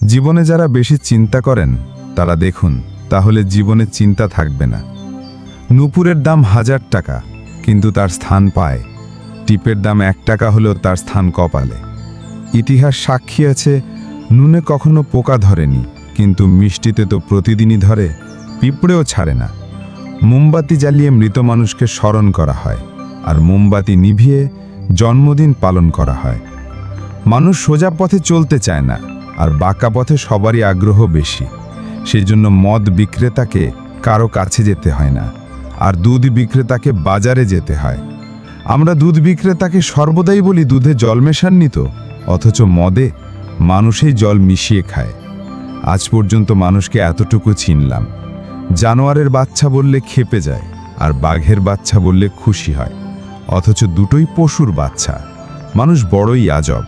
জীবনে যারা বেশি চিন্তা করেন, তারা দেখুন, তাহলে জীবনে চিন্তা থাকবে না। নূপুরের দাম হাজার টাকা, কিন্তু তার স্থান পায়। টিপের দাম এক টাকা হলেও তার স্থান কপালে। ইতিহাস সাক্ষী আছে, নুনে কখনো পোকা ধরেনি, কিন্তু মিষ্টিতে তো প্রতিদিনই ধরে, পিঁপড়েও ছাড়ে না। মোমবাতি জ্বালিয়ে মৃত মানুষকে স্মরণ করা হয়, আর মোমবাতি নিভিয়ে জন্মদিন পালন করা হয়। মানুষ সোজা পথে চলতে চায় না। আর বাঁকা পথে সবারই আগ্রহ বেশি। সেই জন্য মদ বিক্রেতাকে কারও কাছে যেতে হয় না, আর দুধ বিক্রেতাকে বাজারে যেতে হয়। আমরা দুধ বিক্রেতাকে সর্বদাই বলি, দুধে জল মেশাননি তো? অথচ মদে মানুষই জল মিশিয়ে খায়। আজ পর্যন্ত মানুষকে এতটুকু চিনলাম। জানোয়ারের বাচ্চা বললে খেপে যায়, আর বাঘের বাচ্চা বললে খুশি হয়। অথচ দুটোই পশুর বাচ্চা। মানুষ বড়ই আজব।